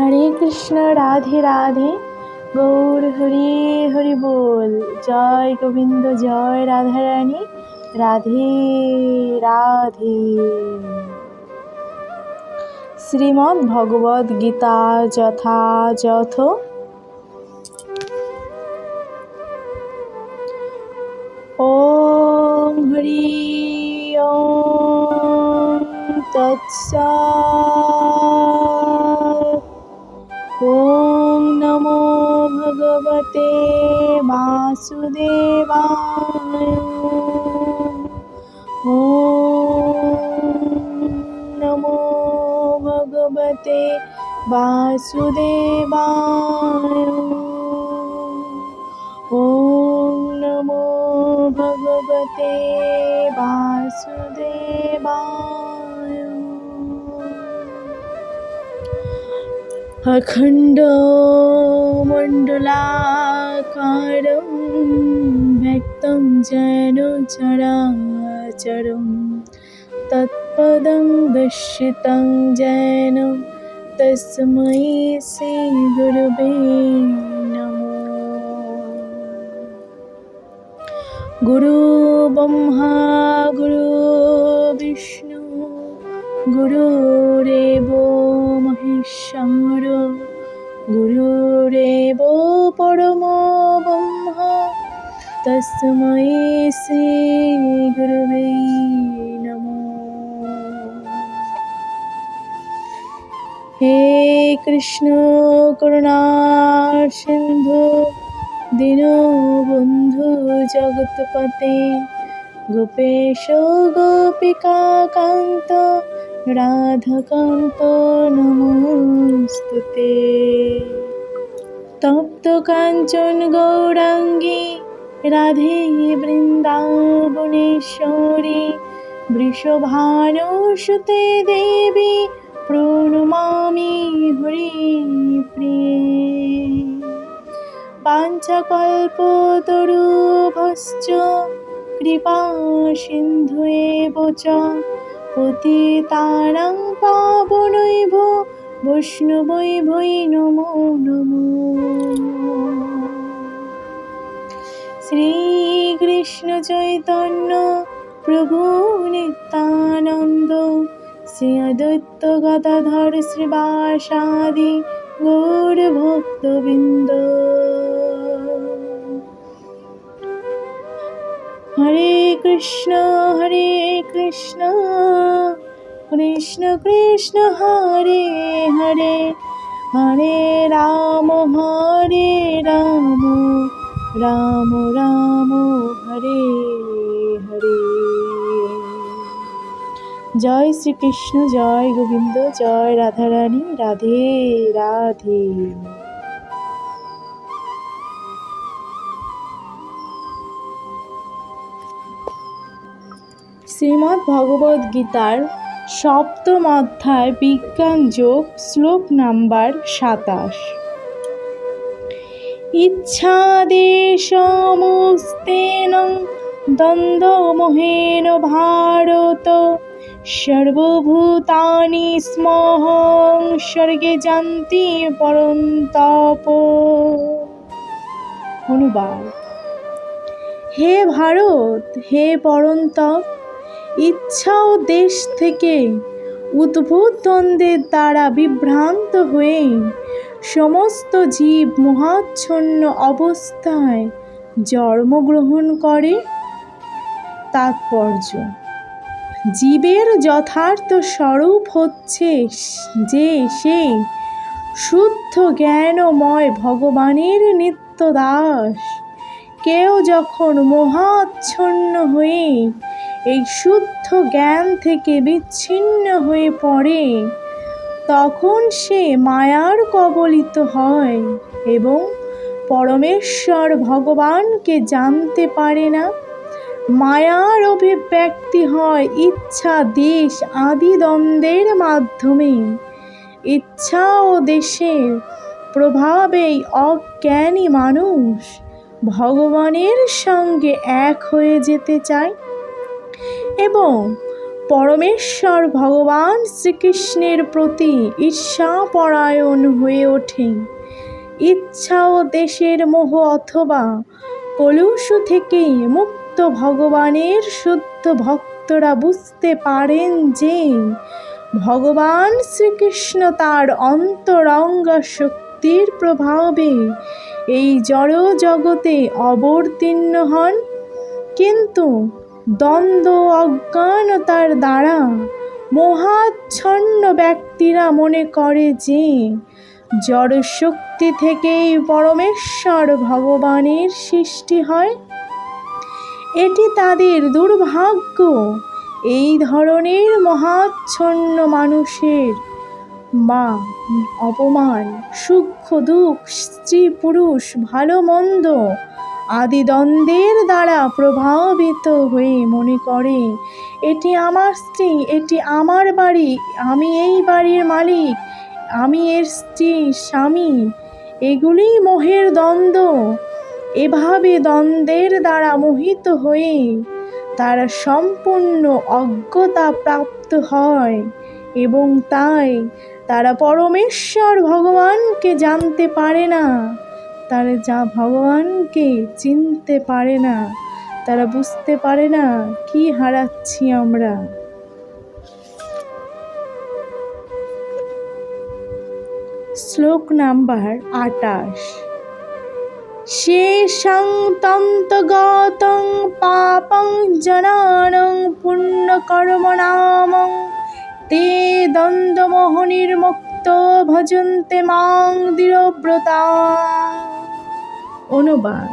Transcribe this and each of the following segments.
হরে কৃষ্ণ, রাধে রাধে। গৌর হরি হরি বল। জয় গোবিন্দ, জয় রাধারানী। রাধে রাধে। শ্রীমৎ ভগবদ গীতা যথাযথ। ওম হরি তৎসা भगवते वासुदेवाय। नमो भगवते वासुदेवाय। अखण्डमण्डलाकारं व्यक्तं जैन चराचरं तत्पदं दर्शितं जैन तस्मै श्रीगुरुवे नमो गुरुब्रह्मा गुरुविष्णु गुरुरेवो তস্मै শ্রী গুরুবে নমো হে কৃষ্ণ করুণা সিন্ধু দীনবন্ধু জগৎপতে গোপেশ গোপিকাকান্ত রাধাকান্ত নমস্তুতে তপ্ত কাঞ্চন গৌরাঙ্গী রাধে বৃন্দাবনেশ্বরী, বৃষভানুসুতে দেবী, প্রণমামি হরি প্রিয়ে। পাঞ্চকল্পতরুভশ্চ, কৃপা সিন্ধু এব চ পতিতানাং পাবনৈভ, বৈষ্ণবৈ ভৈ নমো নমো। শ্রীকৃষ্ণ চৈতন্য প্রভু নিত্যানন্দ শ্রী গদাধর শ্রীবাসাদি গৌর ভক্তবৃন্দ। হরে কৃষ্ণ হরে কৃষ্ণ কৃষ্ণ কৃষ্ণ, হরে হরে হরে রাম হরে রাম। রাম রাম হরে হরে জয় শ্রীকৃষ্ণ জয় গোবিন্দ জয় রাধারানী রাধে রাধে শ্রীমদ্ ভগবদ গীতার সপ্তম অধ্যায় বিজ্ঞান যোগ, শ্লোক নাম্বার সাতাশ। ইচ্ছাদেশমুস্তেন দ্বন্দ্বমোহেন ভারত। সর্বভূতানি স্মহং স্বর্গে জান্তি পরন্তপ। অনুবাদ। হে ভারত, হে পরন্তপ, ইচ্ছা ও দেশ থেকে উদ্ভূত দ্বন্দ্বের দ্বারা বিভ্রান্ত হয়ে সমস্ত জীব মহাচ্ছন্ন অবস্থায় জন্মগ্রহণ করে। তাৎপর্য, জীবের যথার্থ স্বরূপ হচ্ছে যে সে শুদ্ধ জ্ঞানময় ভগবানের নিত্য দাস কেউ যখন মহাচ্ছন্ন হয়ে এই শুদ্ধ জ্ঞান থেকে বিচ্ছিন্ন হয়ে পড়ে তখন সে মায়ার কবলিত হয় এবং পরমেশ্বর ভগবানকে জানতে পারে না। মায়ার অভিব্যক্তি হয় ইচ্ছা, দেশ, আদি দ্বন্দ্বের মাধ্যমে। ইচ্ছা ও দেশের প্রভাবেই অজ্ঞানী মানুষ ভগবানের সঙ্গে এক হয়ে যেতে চায় এবং পরমেশ্বর ভগবান শ্রীকৃষ্ণের প্রতি ঈর্ষাপরায়ণ হয়ে ওঠে। ইচ্ছা ও দেশের মোহ অথবা কলুষ থেকেই মুক্ত ভগবানের শুদ্ধ ভক্তরা বুঝতে পারেন যে ভগবান শ্রীকৃষ্ণ তার অন্তরঙ্গ শক্তির প্রভাবে এই জড় জগতে অবতীর্ণ হন। কিন্তু দ্বন্দ্ব অজ্ঞানতার দ্বারা। মহাচ্ছন্ন ব্যক্তিরা মনে করে যে জড়শক্তি থেকেই পরমেশ্বর ভগবানের সৃষ্টি হয়। এটি তাদের দুর্ভাগ্য। এই ধরনের মহাচ্ছন্ন মানুষের মা অপমান সূক্ষ্ম দুঃখ, স্ত্রী, পুরুষ, ভালো, মন্দ আদি দ্বন্দ্বের দ্বারা প্রভাবিত হয়ে মনে করে, এটি আমার স্ত্রী, এটি আমার বাড়ি, আমি এই বাড়ির মালিক, আমি এর স্ত্রী, স্বামী। এগুলি মোহের দ্বন্দ্ব। এভাবে দ্বন্দ্বের দ্বারা মোহিত হয়ে তারা সম্পূর্ণ অজ্ঞতা প্রাপ্ত হয় এবং তাই তারা পরমেশ্বর ভগবানকে জানতে পারে না। তারা যা ভগবানকে চিনতে পারে না, তারা বুঝতে পারে না কি হারাচ্ছি আমরা। শ্লোক নাম্বার আটাশ শেষং তন্তগতং পাপং জনানং পুণ্যকর্মনামং তে দ্বন্দ্বমোহনির্মুক্ত ভজন্তে মাং দৃঢ়ব্রতা। অনুবাদ।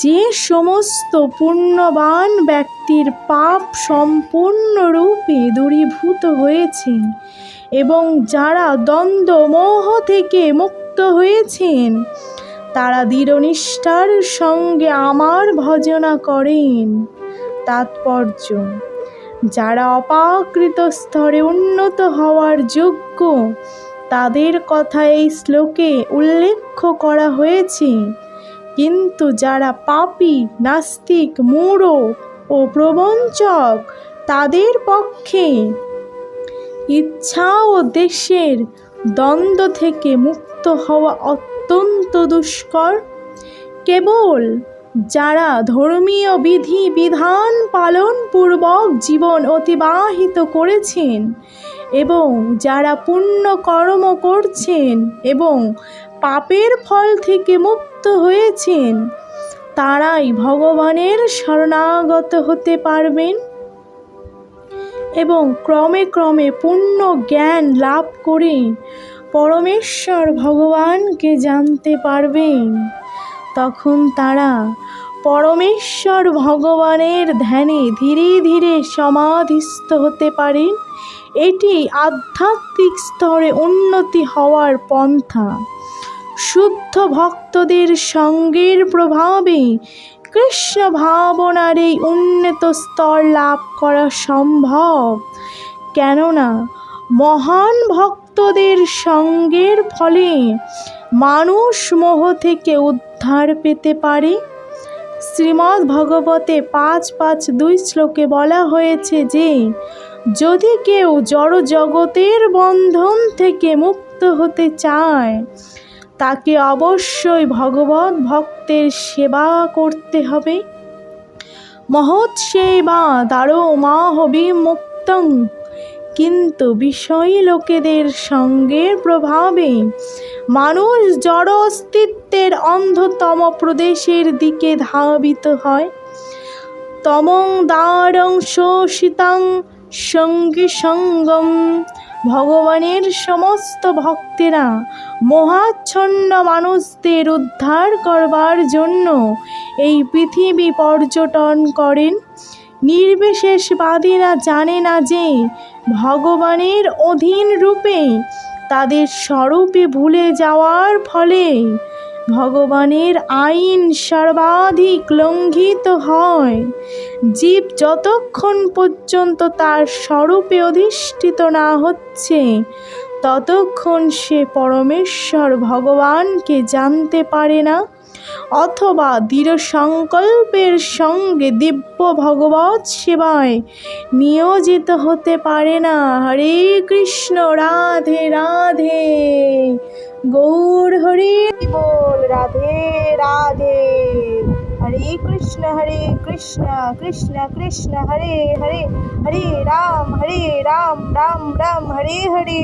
যে সমস্ত পুণ্যবান ব্যক্তির পাপ সম্পূর্ণরূপে দূরীভূত হয়েছে এবং যারা দ্বন্দ্ব মোহ থেকে মুক্ত হয়েছেন, তারা দৃঢ়নিষ্ঠার সঙ্গে আমার ভজনা করেন। তাৎপর্য, যারা অপাকৃত স্তরে উন্নত হওয়ার যোগ্য তাদের কথা এই শ্লোকে উল্লেখ করা হয়েছে। কিন্তু যারা পাপি, নাস্তিক, মূঢ় ও প্রবঞ্চক, তাদের পক্ষে ইচ্ছা ও দেশের দ্বন্দ্ব থেকে মুক্ত হওয়া অত্যন্ত দুষ্কর। কেবল যারা ধর্মীয় বিধি বিধান পালন পূর্বক জীবন অতিবাহিত করেছেন এবং যারা পুণ্য কর্ম করছেন এবং পাপের ফল থেকে মুক্ত হয়েছেন, তারাই ভগবানের শরণাগত হতে পারবেন এবং ক্রমে ক্রমে পূর্ণ জ্ঞান লাভ করে পরমেশ্বর ভগবানকে জানতে পারবেন। তখন তারা পরমেশ্বর ভগবানের ধ্যানে ধীরে ধীরে সমাধিস্থ হতে পারেন এটি আধ্যাত্মিক স্তরে উন্নতি হওয়ার পন্থা। শুদ্ধ ভক্তদের সঙ্গের প্রভাবে কৃষ্ণ ভাবনার এই উন্নত স্তর লাভ করা সম্ভব। কেননা, মহান ভক্তদের সঙ্গের ফলে মানুষ মোহ থেকে উদ্ধার পেতে পারে। শ্রীমদ্ ভগবতে পাঁচ পাঁচ দুই শ্লোকে বলা হয়েছে যে যদি কেউ জড় জগতের বন্ধন থেকে মুক্ত হতে চায়, তাকে অবশ্যই ভগবত ভক্তের সেবা করতে হবে। মহৎ সেবা দারো মা হবি মুক্তং কিন্তু বিষয়ী লোকেদের সঙ্গের প্রভাবে মানুষ জড় অস্তিত্বের অন্ধতম প্রদেশের দিকে ধাবিত হয়। তমং দারং শোষিতাং সঙ্গী সঙ্গম। ভগবানের সমস্ত ভক্তেরা মহাচ্ছন্ন মানুষদের উদ্ধার করবার জন্য এই পৃথিবী পর্যটন করেন। নির্বিশেষবাদীরা জানে না যে ভগবানের অধীন রূপে তাদের স্বরূপে ভুলে যাওয়ার ফলে ভগবানের আইন সর্বাধিক লঙ্ঘিত হয়। জীব যতক্ষণ পর্যন্ত তার স্বরূপে অধিষ্ঠিত না হচ্ছে, ততক্ষণ সে পরমেশ্বর ভগবানকে জানতে পারে না, অথবা দৃঢ় সংকল্পের সঙ্গে দিব্য ভগবত সেবায় নিয়োজিত হতে পারে না। হরে কৃষ্ণ, রাধে রাধে। গৌর হরি বল রাধে রাধে হরে কৃষ্ণ হরে কৃষ্ণ কৃষ্ণ কৃষ্ণ হরে হরে হরে রাম হরে রাম রাম রাম হরে হরে